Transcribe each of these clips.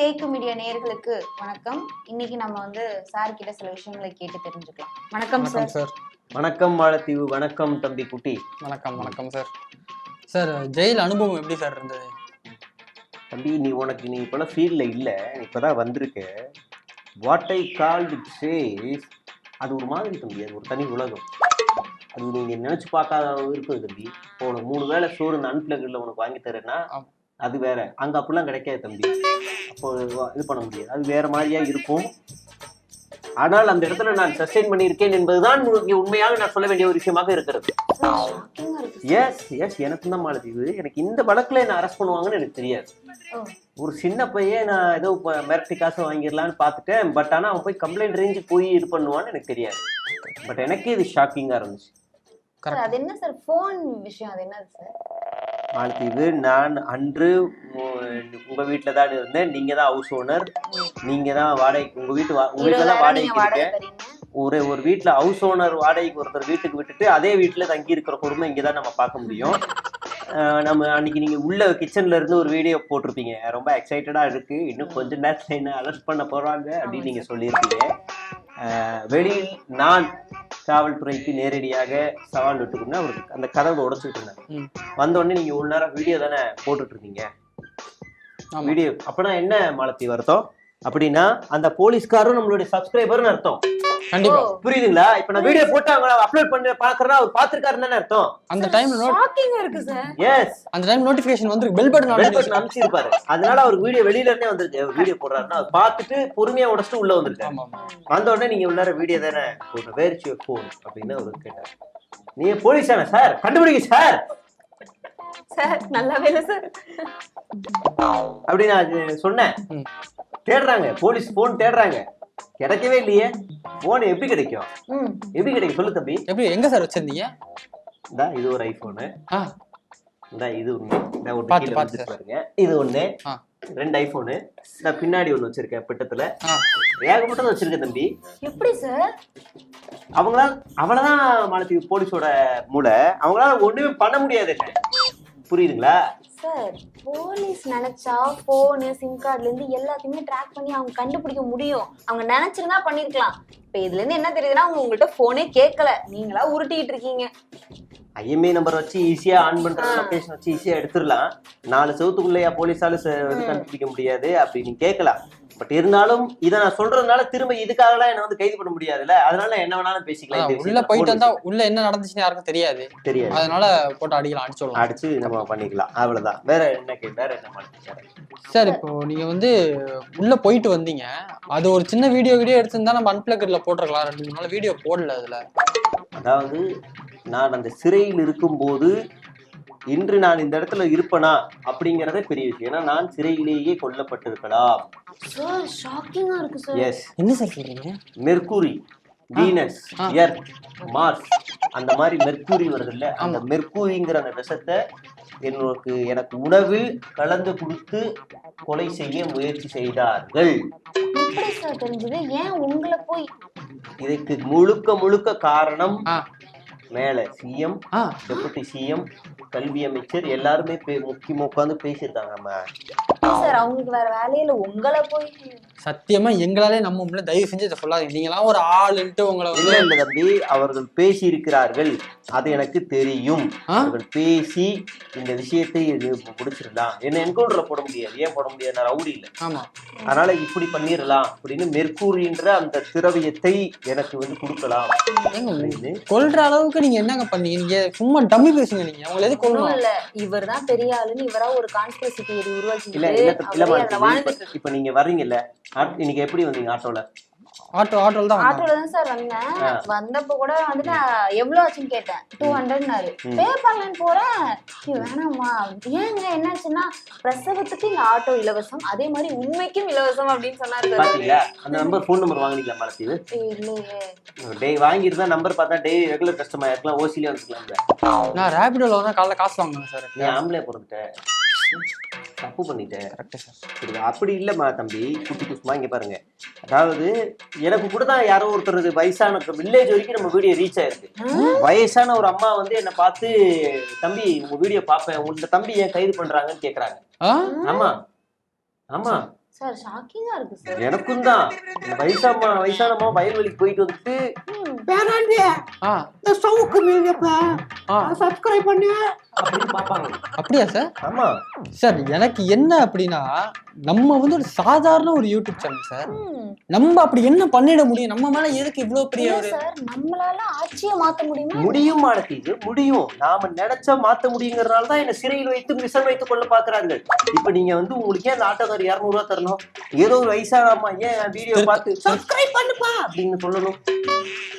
தேக்கு மீடியா நேயர்களுக்கு வணக்கம். இன்னைக்கு நம்ம வந்து சார் கிட்ட சில விஷயங்களை கேட்டு தெரிஞ்சுக்கலாம். வணக்கம் சார் சார் வணக்கம் மாலத்தீவு வணக்கம் தம்பி குட்டி. வணக்கம் வணக்கம் சார் சார் ஜெயில் அனுபவம் எப்படி சார் இருந்தது? தம்பி நீ உனக்கு நீ இப்போலாம் ஃபீல்டில் இல்லை. நீ இப்போதான் வந்திருக்க. What I call it chase அது ஒரு மாதிரி தம்பி அது ஒரு தனி உலகம். அது நீங்கள் நினச்சி பார்க்காத இருக்குது தம்பி. இப்போ உனக்கு மூணு வேளை சோறு இந்த அன்பிளகில் உனக்கு வாங்கி தரேன்னா. அது வேற. அங்கே அப்படிலாம் கிடைக்காது தம்பி. அப்போ இது பண்ண முடியாது. அது வேற மாதிரியா இருக்கும். ஆனால் அந்த இடத்துல நான் சஸ்டெயின் பண்ணியிருக்கேன் என்பதுதான் உனக்கு உண்மையாக நான் சொல்ல வேண்டிய ஒரு விஷயமாக இருக்கிறது. எஸ் எஸ் எனக்கு தான் மாலத்தீவு எனக்கு இந்த வழக்குல என்ன அரெஸ்ட் பண்ணுவாங்கன்னு எனக்கு தெரியாது. ஒரு சின்ன பையன் நான் ஏதோ ப- மிரட்டி காசு வாங்கிடலான்னு பார்த்துட்டேன். பட் ஆனால் அவன் போய் கம்ப்ளைண்ட் ரேஞ்சு போய் இது பண்ணுவான்னு எனக்கு தெரியாது. பட் எனக்கே இது ஷாக்கிங்காக இருந்துச்சு. அது என்ன சார் போன் விஷயம் அது என்னது சார் மாலத்தீவு நான் அன்று உ- உங்க வீட்டில் தான் இருந்தேன். நீங்க தான் ஹவுஸ் ஓனர் நீங்க தான் வாடகை உங்க வீட்டு வா- உங்க வீட்டில் தான் வாடகைக்கு வாடகை இருக்கேன் ஒரு ஒரு வீட்டில் ஹவுஸ் ஓனர் வாடகைக்கு ஒருத்தர் வீட்டுக்கு விட்டுட்டு அதே வீட்டில் தங்கி இருக்கிற கொடுமை இங்கே தான் நம்ம பார்க்க முடியும். நம்ம அன்னைக்கு நீங்க உள்ள கிச்சன்ல இருந்து ஒரு வீடியோ போட்டிருப்பீங்க. ரொம்ப எக்ஸைட்டடா இருக்கு. இன்னும் கொஞ்ச நேரத்துல என்ன அரெஸ்ட் பண்ண போறாங்க அப்படின்னு நீங்க சொல்லியிருக்கீங்க. வெளியில் நான் காவல்துறைக்கு நேரடியாக சவால் விட்டுக்கணும்னா அவருக்கு அந்த கதவை உடைச்சிட்டு இருந்தேன் ம். வந்த உடனே நீங்க ஒரு நேரம் வீடியோ தானே போட்டுட்டு இருந்தீங்க. வீடியோ அப்பனா என்ன மாலத்தி அர்த்தம் அப்படின்னா அந்த போலீஸ்காரும் நம்மளுடைய சப்ஸ்கிரைபர்னு அர்த்தம். கண்டிப்பா. புரியுதுங்களா? இப்ப நான் வீடியோ போட்டு அவங்க அப்லோட் பண்ணி பாக்குறேன்னா அவர் பாத்துருக்காருன்னு அர்த்தம். அந்த டைம்ல ஷாக்கிங்கா இருக்கு சார் எஸ் அந்த டைம் நோட்டிபிகேஷன் வந்து பெல் பட்டன் வெளிப்பட்டு அனுப்பிச்சிருப்பாரு. அதனால அவர் வீடியோ வெளியில இருந்தே வந்திருக்கு. வீடியோ போடுறாருன்னா அவர் பார்த்துட்டு பொறுமையா உடச்சிட்டு உள்ள வந்திருக்காரு. வந்த உடனே நீங்க உள்ளார வீடியோ தானே போட்டு வேர்ச்சி போன் அப்படின்னு அவர் கேட்டார். நீ போலீஸ் தானே சார் கண்டுபிடிங்க சார் சார் நல்ல வேலை சார் அப்படின்னு நான் அது சொன்னேன். தேடுறாங்க. போலீஸ் போன் தேடுறாங்க. கிடைக்கவே இல்லையே. போன் எப்படி கிடைக்கும்? ம். எப்படி கிடைக்கும்? சொல்லு தம்பி. எப்படி எங்க சார் வச்சிருந்தீங்க? இந்தா இது ஒரு ஐபோனு இந்தா இது ஒண்ணு. பாருங்க. இது ஒண்ணு. ரெண்டு ஐபோனு இந்த பின்னாடி ஒண்ணு வச்சிருக்கேன் பிட்டத்துல. ஏகப்பட்டது வச்சிருக்கேன் தம்பி. எப்படி சார்? அவங்களால அவ்வளவுதான் மாலத்தி போலீஸோட மூளை. அவங்களால ஒண்ணுமே பண்ண முடியாது புரியுதுங்களா? சார் போலீஸ் நினைச்சா போனு சிம் கார்டுல இருந்து எல்லாத்தையுமே ட்ராக் பண்ணி அவங்க கண்டுபிடிக்க முடியும். அவங்க நினைச்சிருந்தா பண்ணிருக்கலாம். இப்ப இதுல இருந்து என்ன தெரியுதுன்னா அவங்க உங்கள்கிட்ட போனே கேட்கல நீங்களா உருட்டிட்டு இருக்கீங்க. ஐஎம்ஐ நம்பர் வச்சு ஈஸியா ஆன் பண்ற. லொகேஷன் வச்சு ஈஸியா எடுத்துடலாம். நாலு செவத்துக்குள்ளேயா போலீஸால ச- இது ம். கண்டுபிடிக்க முடியாது அப்படின்னு கேட்கலாம் பட் இருந்தாலும் இதை நான் சொல்றதுனால திரும்ப இதுக்காகலாம் என்ன வந்து கைது பண்ண முடியாதுல்ல? அதனால என்ன வேணாலும் பேசிக்கலாம் உள்ள. போயிட்டு வந்தா உள்ள என்ன நடந்துச்சுன்னு யாருக்கும் தெரியாது. தெரியாது. அதனால போட்டு அடிக்கலாம் அடிச்சுடலாம் அடிச்சு நம்ம பண்ணிக்கலாம். அவ்வளவுதான். வேற என்ன வேற என்ன சார் இப்போ நீங்க வந்து உள்ள போயிட்டு வந்தீங்க. அது ஒரு சின்ன வீடியோ வீடியோ எடுத்திருந்தா நம்ம அன்பிளக்கர்ல போட்டிருக்கலாம். ரெண்டு மூணு நாள் வீடியோ போடல அதுல. அதாவது நான் அந்த சிறையில் இருக்கும்போது இன்று நான் இந்த இடத்துல இருப்பனா அப்படிங்கறதே பெரிய விஷயம். ஏன்னா நான் சிறையிலேயே கொல்லப்பட்டிருக்கலாம் சார் ஷாக்கிங்கா இருக்கு சார் எஸ் என்ன சார் சொல்றீங்க? Mercury Venus. எர்த் மார்ஸ் அந்த மாதிரி மெர்க்குரி வருதுல்ல அந்த மெர்க்குரிங்கிற அந்த விஷத்தை எனக்கு எனக்கு உணவு கலந்து கொடுத்து கொலை செய்ய முயற்சி செய்தார்கள். தெரிஞ்சது? ஏன் உங்களை போய் இதுக்கு முழுக்க முழுக்க காரணம் மேல சிஎம் டெபுட்டி சிஎம் கல்வி அமைச்சர் எல்லாருமே முக்கியமா உட்காந்து பேசியிருக்காங்க நம்ம சார் அவங்களுக்கு வேற வேலையில உங்களை போய் சத்தியமா எங்களாலே நம்ம முடியல. தயவு செஞ்சு இதை சொல்லாதீங்க. நீங்களாம் ஒரு ஆளுன்ட்டு உங்களை இல்ல இல்ல தம்பி. அவர்கள் பேசி இருக்கிறார்கள் அது எனக்கு தெரியும்? அவர்கள் பேசி இந்த விஷயத்தை இது முடிச்சிடலாம். என்ன என்கவுண்டர்ல போட முடியாது. ஏன் போட முடியாது? நான் ரவுடி இல்லை. ஆமா. அதனால இப்படி பண்ணிடலாம் அப்படின்னு மெர்க்கூரின்ற அந்த திரவியத்தை எனக்கு வந்து கொடுக்கலாம். கொல்ற அளவுக்கு நீங்க என்னங்க பண்ணீங்க? நீங்க சும்மா டம்மி பேசுங்க நீங்க. அவங்கள எது கொல்லணும் இல்ல இவர் தான் பெரிய ஆளுன்னு இவரா ஒரு கான்ஸ்பிரசி தியரி இல்ல இல்ல இப்ப- நீங்க வர்றீங்கல்ல இன்னைக்கு எப்படி வந்தீங்க ஆட்டோல? ஆட்டோ ஆட்டோல தான். ஆட்டோல தான் சார் வந்தேன். வந்தப்ப கூட வந்து நான் எவ்வளவு ஆச்சுன்னு கேட்டேன். டூ ஹண்ட்ரட்னாரு ம். பே பண்ணலன்னு போறேன். ஐயோ, வேணாம்மா ஏங்க என்னாச்சுன்னா பிரசவத்துக்கு இந்த ஆட்டோ இலவசம் அதே மாதிரி உண்மைக்கும் இலவசம் அப்படின்னு சொன்னாரு பாத்தீங்களா? அந்த நம்பர் ஃபோன் நம்பர் வாங்குனீங்களா மாலத்தீவு ஏய், இல்லையே. டேய் வாங்கிட்டு தான் நம்பர் பார்த்தா டெய்லி ரெகுலர் கஸ்டமர் இருக்கலாம் ஓசிலே வந்துக்கலாம் நான் ரேபிடோல வந்து காலைல காசு வாங்குவேன் சார். நீ ஆம்பளை பிறந்துட்ட. தப்பு பண்ணிட்ட கரெக்ட் சார்? அப்படி இல்லம்மா தம்பி. குட்டி குசுமா இங்க பாருங்க. அதாவது எனக்கு கூட தான் யாரோ ஒருத்தர் வயசான வில்லேஜ் வரைக்கும் நம்ம வீடியோ ரீச் ஆயிருக்கு. வயசான ஒரு அம்மா வந்து என்ன பார்த்து தம்பி உங்க வீடியோ பார்ப்பேன். உங்க தம்பி ஏன் கைது பண்றாங்கன்னு கேக்குறாங்க. ஆமா. ஆமா. சார் ஷாக்கிங்கா இருக்கு சார் எனக்கும் தான். வயசாமா வயசானமா வயல்வெளிக்கு போயிட்டு வந்துட்டு ஆ. இந்த சவுக்கு மீதியப்ப ஆ. சப்ஸ்கிரைப் பண்ணு. அப்படின்னு பாப்பாங்க அப்படியா சார் ஆமா. சார் எனக்கு என்ன அப்படின்னா நம்ம வந்து ஒரு சாதாரண ஒரு யூடியூப் சேனல் சார். நம்ம அப்படி என்ன பண்ணிட முடியும்? நம்ம மேல எதுக்கு இவ்வளவு பெரிய ஒரு நம்மளால ஆட்சியை மாத்த முடியுமா? முடியும் மாலத்தீவு. முடியும். நாம நினைச்சா மாத்த முடியுங்கிறதுனால தான் என்ன சிறையில் வைத்து மிஷன் வைத்துக் கொள்ள பாக்குறார்கள் இப்ப நீங்க வந்து உங்களுக்கு ஏன் அந்த ஆட்டோக்கார் இருநூறு ரூபா தரணும். ஏதோ ஒரு வயசானம்மா ஏன் வீடியோ பார்த்து சப்ஸ்கிரைப் பண்ணுப்பா அப்படின்னு சொல்லணும்.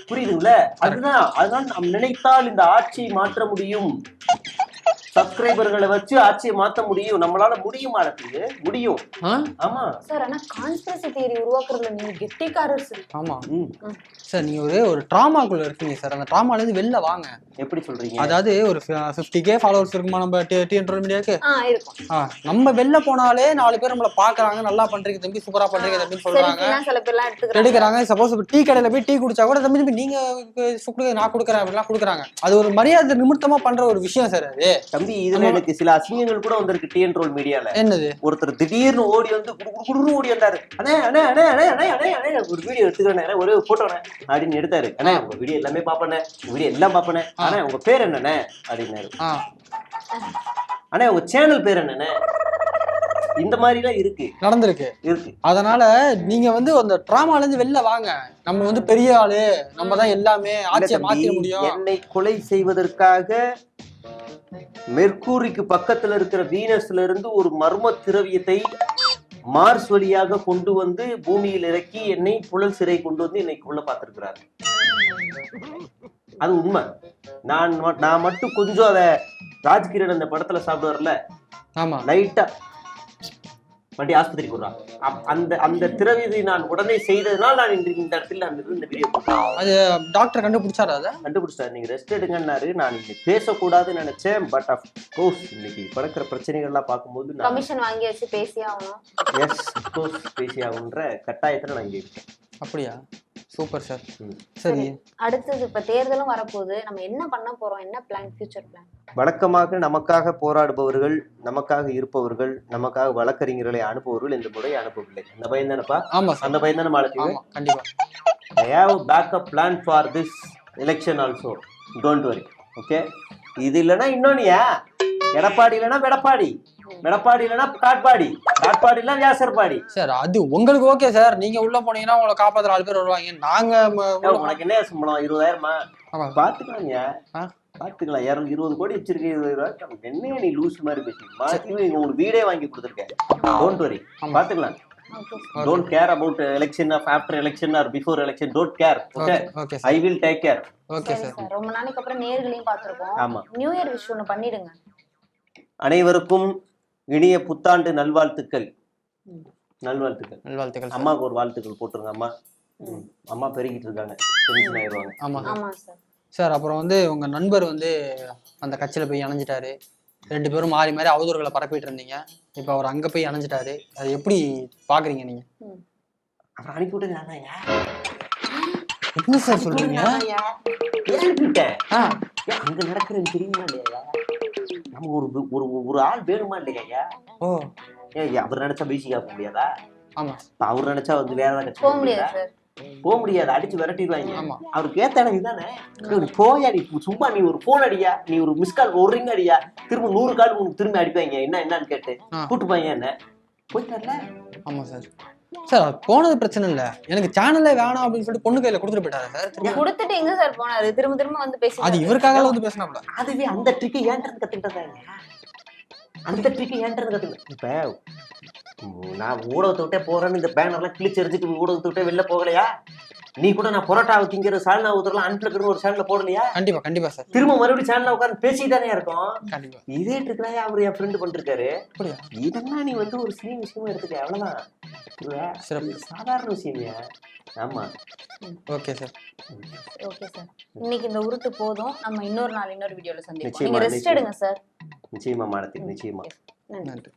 புரியுதுங்களா? அதுதான் அதனால நாம் நினைத்தால் இந்த ஆட்சியை மாற்ற முடியும். சப்ஸ்கிரைபர்களை வச்சு ஆட்சியை மாத்த முடியும். நம்மளால முடியும் மாலத்தீவு முடியும்? ஆமா. சார் ஆனா கான்ஸ்பிரசி தியரி உருவாக்குறதுல நீங்க கெட்டிக்காரர் சார். ஆமா. சார் நீங்க ஒரு ஒரு ட்ராமாக்குள்ள இருக்கீங்க சார். அந்த ட்ராமால இருந்து வெளில வாங்க. எப்படி சொல்றீங்க? அதாவது ஒரு ஃபிஃப்டி கே ஃபாலோவர்ஸ் இருக்குமா நம்ம டி என்ட்ரோல் மீடியாக்கு நம்ம வெளில போனாலே நாலு பேர் நம்மள பாக்குறாங்க நல்லா பண்றீங்க தம்பி சூப்பரா பண்றீங்க தம்பி சொல்றாங்க எடுக்கிறாங்க. சப்போஸ் டீ கடையில போய் டீ குடிச்சா கூட தம்பி தம்பி நீங்க நான் கொடுக்குறேன் அப்படிலாம் கொடுக்குறாங்க. அது ஒரு மரியாதை நிமித்தமா பண்ற ஒரு விஷயம் சார் அது. தம்பி இதுல எனக்கு சில அசிங்கங்கள் கூட வந்திருக்கு டிஎன் ரோல் மீடியால என்னது? ஒருத்தர் திடீர்னு ஓடி வந்து குடு குடு குடுன்னு ஓடி வந்தாரு. அண்ணே அண்ணே அண்ணே அண்ணே அண்ணே அண்ணே அண்ணே ஒரு வீடியோ எடுத்துக்கிறேன் ஒரே போட்டோண்ணே அப்படின்னு எடுத்தாரு. அண்ணே உங்க வீடியோ எல்லாமே உங்க வீடியோ எல்லாம் பாப்பனே அண்ணே உங்க பேர் என்னண்ணே? அப்படின்னாரு. அண்ணே உங்க சேனல் பேர் என்னண்ணே? இந்த மாதிரி எல்லாம் இருக்கு. நடந்திருக்கு. இருக்கு. அதனால நீங்க வந்து அந்த ட்ராமால இருந்து வெளில வாங்க. நம்ம வந்து பெரிய ஆளு. நம்ம தான் எல்லாமே ஆட்சியை மாத்திர முடியும். என்னை கொலை செய்வதற்காக மெர்க்கூரிக்கு பக்கத்துல இருக்கிற வீனஸ்ல இருந்து ஒரு மர்ம திரவியத்தை மார்ஸ் வழியாக கொண்டு வந்து பூமியில் இறக்கி என்னை புழல் சிறை கொண்டு வந்து என்னை கொல்ல பார்த்திருக்கிறார். அது உண்மை. நான் நான் மட்டும் கொஞ்சம் அத ராஜ்கிரண் அந்த படத்துல சாப்பிடுவார்ல? ஆமா. லைட்டா வண்டி ஆஸ்பத்திரிக்கு விடுறான் அப்- அந்த அந்த திரவியத்தை நான் உடனே செய்ததுனால் நான் இன்றைக்கு இந்த இடத்துல நான் இருந்து இந்த வீடியோ போட்டேன் டாக்டர் கண்டுபிடிச்சாரா அதை? கண்டுபிடிச்சிட்டாரு நீங்க ரெஸ்ட் எடுங்கன்னாரு. நான் இன்னைக்கு பேசக்கூடாதுன்னு நினைச்சேன். பட் ஆஃப் கோர்ஸ் இன்னைக்கு பறக்கிற பிரச்சனைகள்லாம் பார்க்கும்போது நான் கமிஷன் வாங்கி வச்சு பேசி ஆகணும். எஸ் கோர்ஸ் பேசி கட்டாயத்துல நான் இங்க இருக்கேன். அப்படியா? Super sir. சரி அடுத்தது இப்ப தேர்தலும் வரப்போகுது. நம்ம என்ன பண்ண போறோம்? என்ன பிளான் ஃபியூச்சர் பிளான் வழக்கமாக நமக்காக போராடுபவர்கள் நமக்காக இருப்பவர்கள் நமக்காக வழக்கறிஞர்களை அனுப்புபவர்கள் இந்த முறை அனுப்பவில்லை. அந்த பையன் தானப்பா? ஆமா அந்த பையன் தானே மாலத்தீவு ஆமா கண்டிப்பா. I have backup plan for this election also don't worry okay இது இல்லைன்னா இன்னொன்னியா? எடப்பாடி இல்லைன்னா வெடப்பாடி வெடப்பாடி இல்லைன்னா காட்பாடி காட்பாடி இல்லைன்னா வியாசர்பாடி. சார் அது உங்களுக்கு ஓகே சார். நீங்க உள்ள போனீங்கன்னா உங்களை காப்பாத்துற ஆள் பேர் வருவாங்க. நாங்க உனக்கு என்ன சம்பளம்? இருபதாயிரமா? ஆ? பாத்துக்கலாம். இருநூறு இருபது கோடி வச்சிருக்கேன். இருபது ரூபாய் என்ன நீ லூஸ் மாதிரி பேசி மாத்தி உங்களுக்கு வீடே வாங்கி கொடுத்துருக்கேன். Don't worry. பாத்துக்கலாம். Don't care about election of after election or before election don't care okay I will take care okay சரி. ரொம்ப நாளைக்கு அப்புறம் நேர்களையும் பார்த்திருக்கோம் ஆமா. நியூ இயர் விஷ் ஒண்ணு பண்ணிடுங்க. அனைவருக்கும் இனிய புத்தாண்டு நல்வாழ்த்துக்கள். நல்வாழ்த்துக்கள். நல்வாழ்த்துக்கள். அம்மாவுக்கு ஒரு வாழ்த்துக்கள் போட்டுருங்க அம்மா. அம்மா பெருகிட்டு இருக்காங்க. டென்ஷன் ஆயிடுவாங்க. ஆமா சார். ஆமா சார். சார் அப்புறம் வந்து உங்க நண்பர் வந்து அந்த கட்சியில போய் இணைஞ்சிட்டாரு ரெண்டு பேரும் மாறி மாறி அவதூறுகளை பரப்பிட்டு இருந்தீங்க. இப்போ அவர் அங்க போய் இணைஞ்சிட்டாரு அது எப்படி பாக்குறீங்க நீங்க? அப்புறம் அனுப்பி விட்டு நானாயா என்ன சார் சொல்றீங்க? அங்க நடக்கிறது தெரியுமா இல்லையா நமக்கு ஒரு ஒரு ஒரு ஆள் வேணுமா இல்லையா ஓ. ஏன் அவர் நினைச்சா பிசி காக்க முடியாதா? ஆமா. அவர் நினைச்சா வந்து வேற ஏதாவது போக போக முடியாது போக முடியாது அடிச்சு விரட்டிடுவாங்க. ஆமா. அவருக்கு ஏத்த இடம் இதுதானே நீ போயா நீ சும்மா நீ ஒரு போன் அடியா நீ ஒரு மிஸ் கால் ஒரு ரிங் அடியா திரும்ப நூறு கால் உனக்கு திரும்பி அடிப்பாங்க. என்ன என்னன்னு கேட்டு. கூட்டுப்பாங்க என்ன? போயிட்டார்ல? ஆமா சார். சார் போனது பிரச்சனை இல்ல. எனக்கு சேனல்லே வேணாம் அப்படின்னு சொல்லிட்டு பொண்ணு கையில கொடுத்துட்டு போயிட்டாரு சார். கொடுத்துட்டு எங்க சார் போனாரு? திரும்ப திரும்ப வந்து பேசி அது இவருக்காக வந்து பேசினாப்ல. அதுவே அந்த ட்ரிக்கு ஏன்றது கத்துக்கிட்டதாங்க அந்த ட்ரிக்கு ஏன்றது கத்துக்கிட்ட? இப்ப நான் ஊடகத்தை விட்டே போறேன்னு இந்த பேனர்லாம் கிழிச்சு எரிஞ்சுட்டு ஊடகத்தை விட்டே வெளில போகலையா? நீ கூட நான் பொரோட்டாவை திங்கிற சால்னா ஊத்துறலாம் அன்பிளக்குன்னு ஒரு சேனல்ல போடலையா? கண்டிப்பா கண்டிப்பா சார். திரும்ப மறுபடியும் சேனல்ல உட்கார்ந்து பேசிட்டானே இருக்கும். கண்டிப்பா. இதே ட்ரிக்லாம் அவர் என் ஃப்ரெண்டு பண்ணிருக்காரு இதெல்லாம் நீ வந்து ஒரு சிறிய விஷயமா எடுத்துக்க அவ்வளவுதான். சாதாரண விஷயம்யா ஆமா. Okay sir. Okay sir. இன்னைக்கு இந்த உருட்டு போதும். நம்ம இன்னொரு நாள் இன்னொரு வீடியோல சந்திப்போம். நீங்க ரெஸ்ட். எடுங்க சார். நிச்சயமா மாலத்தி நிச்சயமா. நன்றி. நன்றி.